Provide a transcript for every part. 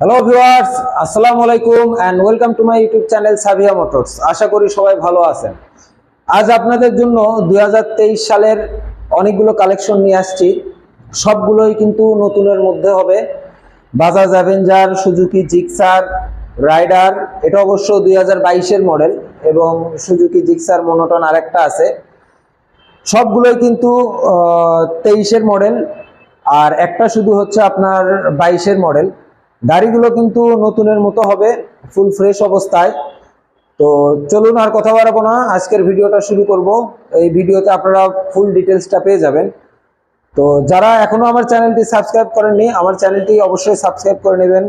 Hello viewers আসসালামু আলাইকুম and welcome to my YouTube channel Sabiya motors আশা করি সবাই ভালো আছেন। আজ আপনাদের জন্য দুই হাজার তেইশ সালের অনেকগুলো কালেকশন নিয়ে আসছি। সবগুলোই কিন্তু নতুনের মধ্যে হবে। Bajaj Avenger Suzuki Gixxer Rider এটা অবশ্য দুই বাইশের মডেল এবং সুজুকি জিক্সার মনোটন আরেকটা আছে। সবগুলোই কিন্তু তেইশের মডেল আর একটা শুধু হচ্ছে আপনার বাইশের মডেল গাড়িগুলো কিন্তু নতুনের মতো হবে ফুল ফ্রেশ অবস্থায়। তো চলুন আর কথা বাড়াবো না, আজকের ভিডিওটা শুরু করব। এই ভিডিওতে আপনারা ফুল ডিটেলসটা পেয়ে যাবেন। তো যারা এখনও আমার চ্যানেলটি সাবস্ক্রাইব করেননি, আমার চ্যানেলটি অবশ্যই সাবস্ক্রাইব করে নেবেন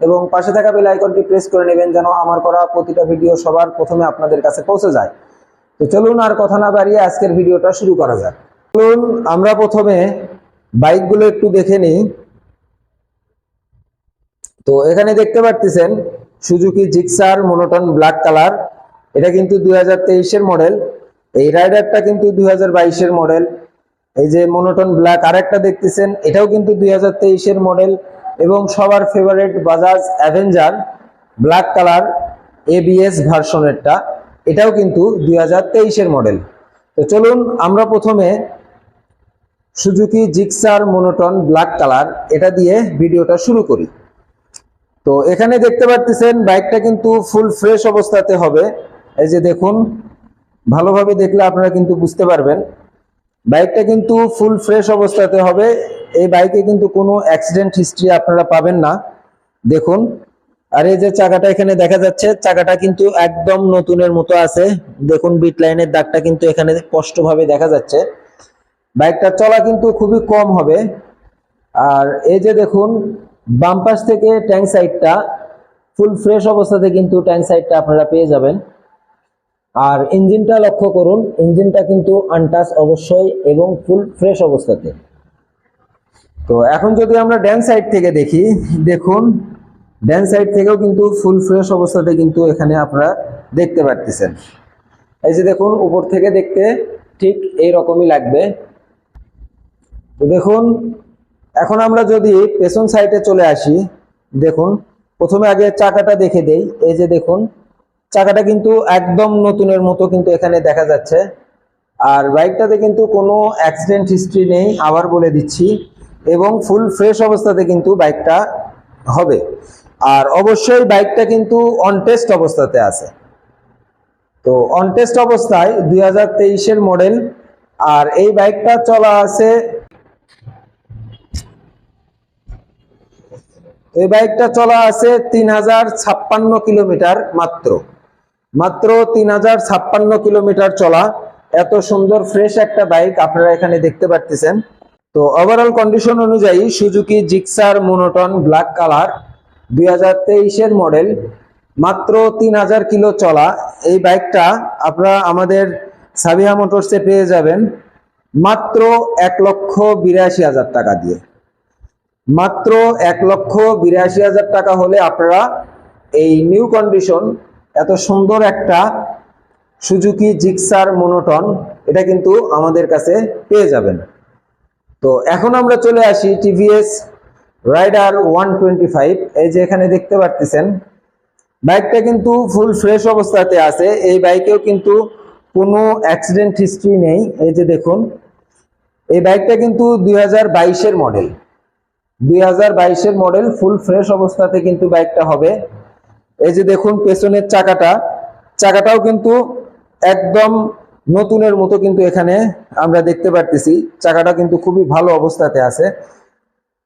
এবং পাশে থাকা বেল আইকনটি প্রেস করে নেবেন যেন আমার করা প্রতিটা ভিডিও সবার প্রথমে আপনাদের কাছে পৌঁছে যায়। তো চলুন আর কথা না বাড়িয়ে আজকের ভিডিওটা শুরু করা যাক। চলুন, আমরা প্রথমে বাইকগুলো একটু দেখে নিই। তো এখানে দেখতে পারতেছেন Suzuki Gixxer monotone black colour. এটা কিন্তু দুই হাজার মডেল। এই রাইডারটা কিন্তু দুই হাজার মডেল। এই যে মোনোটন ব্ল্যাক আরেকটা দেখতেছেন, এটাও কিন্তু দুই হাজার মডেল এবং সবার favourite Bajaj Avenger black colour ABS ভার্সনেরটা। এটাও কিন্তু দুই হাজার মডেল। তো চলুন আমরা প্রথমে Suzuki Gixxer monotone black colour, এটা দিয়ে ভিডিওটা শুরু করি। তো এখানে দেখতে পাচ্ছেন বাইকটা কিন্তু ফুল ফ্রেশ অবস্থাতে হবে। এই যে দেখুন, ভালোভাবে দেখলে আপনারা কিন্তু বুঝতে পারবেন। বাইকটা কিন্তু ফুল ফ্রেশ অবস্থাতে হবে। এই বাইকে কিন্তু কোনো অ্যাক্সিডেন্ট হিস্ট্রি আপনারা পাবেন না। দেখুন, আর এই যে চাকাটা এখানে দেখা যাচ্ছে, চাকাটা কিন্তু একদম নতুনের মতো আছে। দেখুন বিট লাইনের দাগটা কিন্তু এখানে স্পষ্টভাবে দেখা যাচ্ছে। বাইকটা চলা কিন্তু খুবই কম হবে। আর এই যে দেখুন বাম পাশ থেকে ট্যাঙ্ক সাইডটা ফুল ফ্রেশ অবস্থাতে কিন্তু ট্যাঙ্ক সাইডটা আপনারা পেয়ে যাবেন। আর ইঞ্জিনটা লক্ষ্য করুন, ইঞ্জিনটা কিন্তু আনটাচ অবশ্যই এবং ফুল ফ্রেশ অবস্থাতে। তো এখন যদি আমরা ড্যান সাইড থেকে দেখি, দেখুন, ড্যান সাইড থেকেও কিন্তু ফুল ফ্রেশ অবস্থাতে কিন্তু এখানে আপনারা দেখতে পারতেছেন। এই যে দেখুন, উপর থেকে দেখতে ঠিক এই রকমই লাগবে। তো দেখুন এখন আমরা যদি পেছন সাইডে চলে আসি, দেখুন, প্রথমে আগে চাকাটা দেখে দেই। এই যে দেখুন, চাকাটা কিন্তু একদম নতুনের মতো কিন্তু এখানে দেখা যাচ্ছে। আর বাইকটাতে কিন্তু কোনো অ্যাক্সিডেন্ট হিস্ট্রি নেই, আবার বলে দিচ্ছি। এবং ফুল ফ্রেশ অবস্থাতে কিন্তু বাইকটা হবে। আর অবশ্যই বাইকটা কিন্তু অনটেস্ট অবস্থাতে আছে। তো অনটেস্ট অবস্থায় দুই হাজার মডেল আর এই বাইকটা চলা আছে এই বাইকটা চলা আছে তিন হাজার ছাপ্পান্ন কিলোমিটার মাত্র। মাত্র তিন হাজার ছাপ্পান্ন কিলোমিটার চলা। এত সুন্দর ফ্রেশ একটা বাইক, আপনারা এখানে দেখতে পারতেছেন। তো ওভারঅল কন্ডিশন অনুযায়ী Suzuki Gixxer monotone black colour দুই হাজার তেইশের মডেল মাত্র তিন হাজার কিলো চলা। এই বাইকটা আপনারা আমাদের সাবিহা মোটরসে পেয়ে যাবেন, মাত্র এক লক্ষ বিরাশি হাজার টাকা দিয়ে। মাত্র এক লক্ষ বিরাশি হাজার টাকা হলে আপনারা এই নিউ কন্ডিশন, এত সুন্দর একটা সুজুকি জিক্সার মোনোটন, এটা কিন্তু আমাদের কাছে পেয়ে যাবেন। তো এখন আমরা চলে আসি TVS Raider one twenty five. এই যে এখানে দেখতে পারতেছেন, বাইকটা কিন্তু ফুল ফ্রেশ অবস্থাতে আছে। এই বাইকেও কিন্তু কোনো অ্যাক্সিডেন্ট হিস্ট্রি নেই। এই যে দেখুন, এই বাইকটা কিন্তু দুই হাজার মডেল। দুই হাজার বাইশের মডেল ফুল ফ্রেশ অবস্থাতে কিন্তু বাইকটা হবে। এই যে দেখুন, পেছনের চাকাটা। চাকাটাও কিন্তু একদম নতুনের মতো কিন্তু এখানে আমরা দেখতে পারতেছি। চাকাটা কিন্তু খুবই ভালো অবস্থাতে আছে।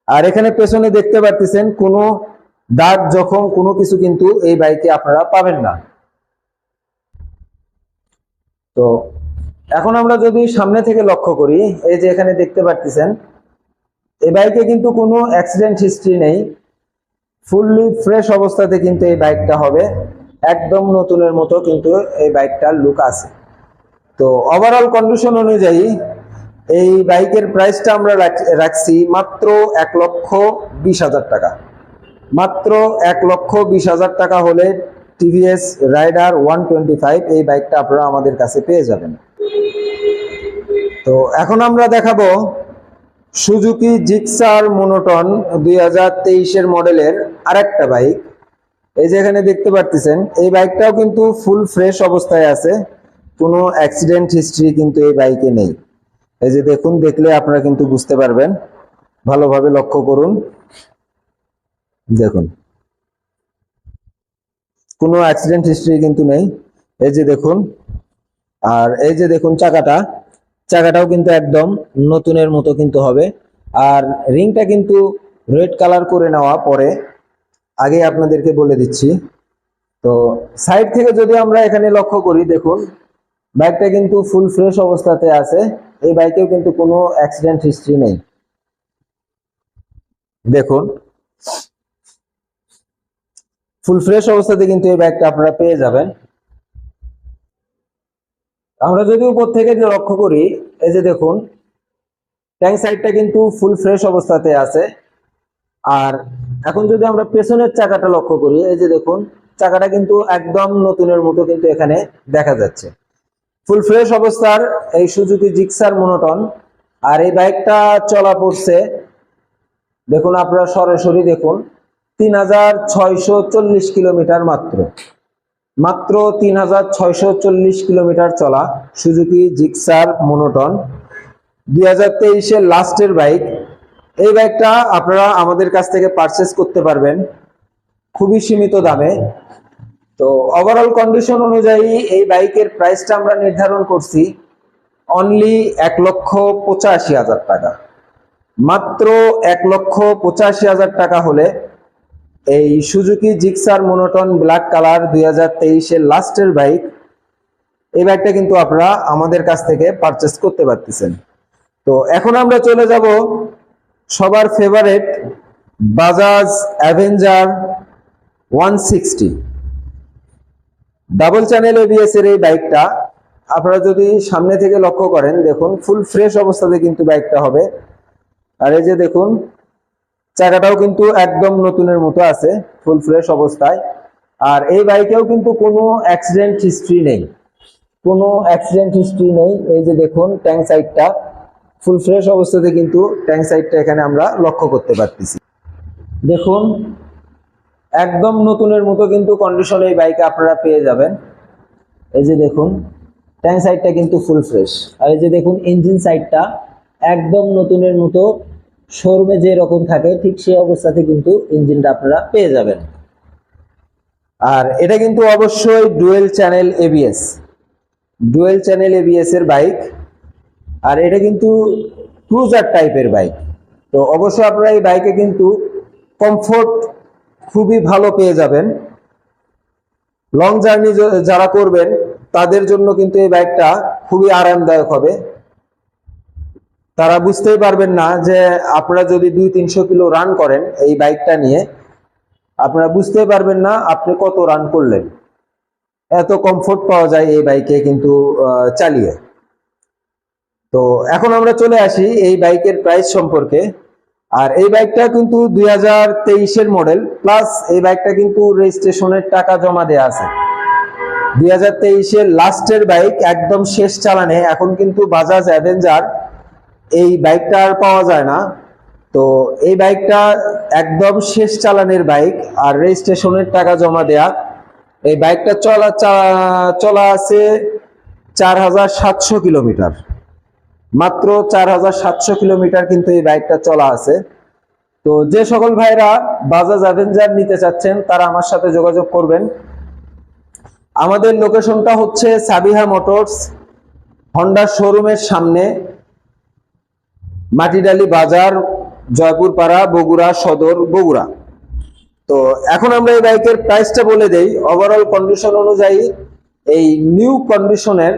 আর এখানে পেছনে দেখতে পারতেছেন, কোনো দাগ জখম, কোনো কিছু কিন্তু এই বাইকে আপনারা পাবেন না। তো এখন আমরা যদি সামনে থেকে লক্ষ্য করি, এই যে এখানে দেখতে পারতেছেন এই বাইকে কিন্তু কোনো অ্যাক্সিডেন্ট হিস্ট্রি নেই। ফুললি ফ্রেশ অবস্থাতে কিন্তু এই বাইকটা হবে। একদম নতুনের মতো কিন্তু এই বাইকটার লুক আছে। তো ওভারঅল কন্ডিশন অনুযায়ী এই বাইকের প্রাইসটা আমরা রাখছি মাত্র এক লক্ষ বিশ হাজার টাকা। মাত্র এক লক্ষ বিশ হাজার টাকা হলে TVS Raider one twenty five এই বাইকটা আপনারা আমাদের কাছে পেয়ে যাবেন। তো এখন আমরা দেখাবো সুজুকি জিক্সার মোনোটন দুই হাজার তেইশের মডেলের আরেকটা বাইক। এই যে এখানে দেখতে পারতেছেন, এই বাইকটাও কিন্তু ফুল ফ্রেশ অবস্থায় আছে। কোনো অ্যাক্সিডেন্ট হিস্ট্রি কিন্তু এই বাইকে নেই। এই যে দেখুন, দেখলে আপনারা কিন্তু বুঝতে পারবেন। ভালোভাবে লক্ষ্য করুন। দেখুন। কোনো অ্যাক্সিডেন্ট হিস্ট্রি কিন্তু নেই। এই যে দেখুন, আর এই যে দেখুন চাকাটা। চাকাটাও কিন্তু একদম নতুনের মতো কিন্তু হবে। আর রিংটা কিন্তু রেড কালার করে নেওয়া পরে, আগে আপনাদেরকে বলে দিচ্ছি। তো সাইড থেকে যদি আমরা এখানে লক্ষ্য করি, দেখুন, বাইকটা কিন্তু ফুল ফ্রেশ অবস্থাতে আছে। এই বাইকেও কিন্তু কোনো অ্যাক্সিডেন্ট হিস্ট্রি নেই। দেখুন, ফুল ফ্রেশ অবস্থাতে কিন্তু এই বাইকটা আপনারা পেয়ে যাবেন। আমরা যদি উপর থেকে যে লক্ষ্য করি, এই যে দেখুন ট্যাঙ্ক সাইডটা কিন্তু ফুল ফ্রেশ অবস্থাতে আছে। আর এখন যদি আমরা পেছনের চাকাটা লক্ষ্য করি, এই যে দেখুন, চাকাটা কিন্তু একদম নতুনের মতো কিন্তু এখানে দেখা যাচ্ছে। ফুল ফ্রেশ অবস্থার এই সুজুকি জিক্সার মোনোটন আর এই বাইকটা চলা পড়ছে, দেখুন আপনারা সরাসরি দেখুন, তিন হাজার ছয়শো চল্লিশ কিলোমিটার মাত্র। মাত্র তিন হাজার ছয়শো চল্লিশ কিলোমিটার চলা সুজুকি জিক্সার মোনোটন। দুই হাজার তেইশের লাস্টের বাইক। এই বাইকটা আপনারা আমাদের কাছ থেকে পারচেস করতে পারবেন। খুবই সীমিত দামে। তো ওভারঅল কন্ডিশন অনুযায়ী এই বাইকের প্রাইসটা আমরা নির্ধারণ করছি অনলি এক লক্ষ পঁচাশি হাজার টাকা। মাত্র এক লক্ষ পঁচাশি হাজার টাকা হলে এই Suzuki Gixxer monotone black colour দুই হাজার তেইশের লাস্টের বাইক। এই বাইকটা কিন্তু আপনারা আমাদের কাছ থেকে পারচেস করতে পারতেছেন। তো এখন আমরা চলে যাব সবার favourite Bajaj Avenger one sixty double channel ABS এর এই বাইকটা আপনারা যদি সামনে থেকে লক্ষ্য করেন, দেখুন ফুল ফ্রেশ অবস্থাতে কিন্তু বাইকটা হবে। আর এই যে দেখুন চাকাটাও কিন্তু একদম নতুনের মতো আছে ফুল ফ্রেশ অবস্থায়। আর এই বাইকেও কিন্তু কোনো অ্যাক্সিডেন্ট হিস্ট্রি নেই। কোনো অ্যাক্সিডেন্ট হিস্ট্রি নেই। এই যে দেখুন ট্যাঙ্ক সাইডটা ফুল ফ্রেশ অবস্থাতে কিন্তু ট্যাঙ্ক সাইডটা এখানে আমরা লক্ষ্য করতে পারতেছি। দেখুন, একদম নতুনের মতো কিন্তু কন্ডিশনে এই বাইকে আপনারা পেয়ে যাবেন। এই যে দেখুন ট্যাঙ্ক সাইডটা কিন্তু ফুল ফ্রেশ আর এই যে দেখুন ইঞ্জিন সাইডটা একদম নতুনের মতো শোরুমে যে রকম থাকে, ঠিক সেই অবস্থাতে কিন্তু ইঞ্জিনটা আপনারা পেয়ে যাবেন। আর এটা কিন্তু অবশ্যই dual channel ABS dual channel ABS এর বাইক। আর এটা কিন্তু ক্রুজার টাইপের বাইক। তো অবশ্যই আপনারা এই বাইকে কিন্তু কমফোর্ট খুবই ভালো পেয়ে যাবেন। লং জার্নি যারা করবেন, তাদের জন্য কিন্তু এই বাইকটা খুবই আরামদায়ক হবে। তারা বুঝতেই পারবেন না যে আপনারা যদি দুই তিনশো কিলো রান করেন এই বাইকটা নিয়ে, আপনারা বুঝতেই পারবেন না আপনি কত রান করলেন। এত কমফোর্ট পাওয়া যায় এই বাইকে কিন্তু চালিয়ে। তো এখন আমরা চলে আসি এই বাইকের প্রাইস সম্পর্কে। আর এই বাইকটা কিন্তু দুই হাজার তেইশের মডেল প্লাস এই বাইকটা কিন্তু রেজিস্ট্রেশনের টাকা জমা দেওয়া আছে। দুই হাজার তেইশের লাস্টের বাইক একদম শেষ চালানে, এখন কিন্তু বাজাজ অ্যাভেঞ্জার এই বাইকটা আর পাওয়া যায় না। তো এই বাইকটা একদম শেষ চালানের বাইক আর রেজিস্ট্রেশনের টাকা জমা দেয়া। এই বাইকটা চলা চলা আছে চার হাজার সাতশো কিলোমিটার। মাত্র চার হাজার সাতশো কিলোমিটার কিন্তু এই বাইকটা চলা আছে। তো যে সকল ভাইরা বাজাজ অ্যাভেঞ্জার নিতে চাচ্ছেন, তারা আমার সাথে যোগাযোগ করবেন। আমাদের লোকেশনটা হচ্ছে সাবিহা মোটরস হন্ডা শোরুমের সামনে। মাটিডালি বাজার জয়পুর পাড়া বগুড়া, সদর, বগুড়া। তো এখন আমরা এই বাইকের প্রাইসটা বলে দেই। ওভারঅল কন্ডিশন অনুযায়ী এই নিউ কন্ডিশনের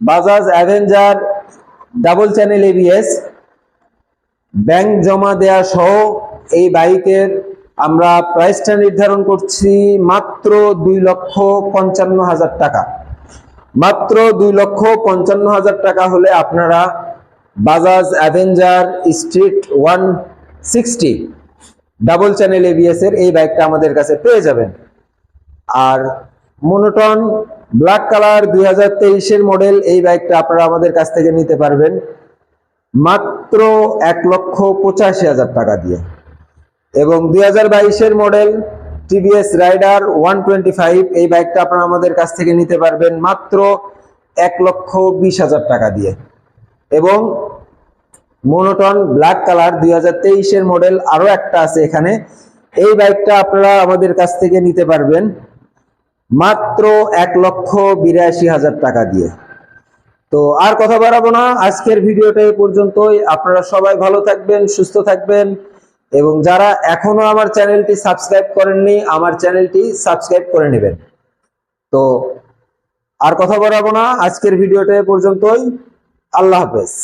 Bajaj Avenger double channel ABS bank জমা দেয়া সহ এই বাইকের আমরা প্রাইসটা নির্ধারণ করছি মাত্র দুই লক্ষ পঞ্চান্ন হাজার টাকা। মাত্র দুই লক্ষ পঞ্চান্ন হাজার টাকা হলে আপনারা Bajaj Avenger street one sixty double channel ABS এর এই বাইকটা আমাদের কাছে পেয়ে যাবেন। আর মোনোটন ব্ল্যাক কালার দুই হাজার মডেল এই বাইকটা আপনারা আমাদের কাছ থেকে নিতে পারবেন। মাত্র এক লক্ষ পঁচাশি হাজার টাকা দিয়ে। এবং দুই হাজার বাইশের মডেল টিভিএস রাইডার ওয়ান এই বাইকটা আপনারা আমাদের কাছ থেকে নিতে পারবেন মাত্র এক লক্ষ বিশ হাজার টাকা দিয়ে। এবং মোনোটন ব্ল্যাক কালার দুই হাজার তেইশের মডেল আরও একটা আছে এখানে। এই বাইকটা আপনারা আমাদের কাছ থেকে নিতে পারবেন মাত্র এক লক্ষ বিরাশি হাজার টাকা দিয়ে। তো আর কথা বাড়াবো না, আজকের ভিডিওটা এই পর্যন্তই। আপনারা সবাই ভালো থাকবেন, সুস্থ থাকবেন এবং যারা এখনও আমার চ্যানেলটি সাবস্ক্রাইব করেননি, আমার চ্যানেলটি সাবস্ক্রাইব করে নেবেন। তো আর কথা বাড়াবো না, আজকের ভিডিওটা এই পর্যন্তই। আল্লাহ হাফেজ।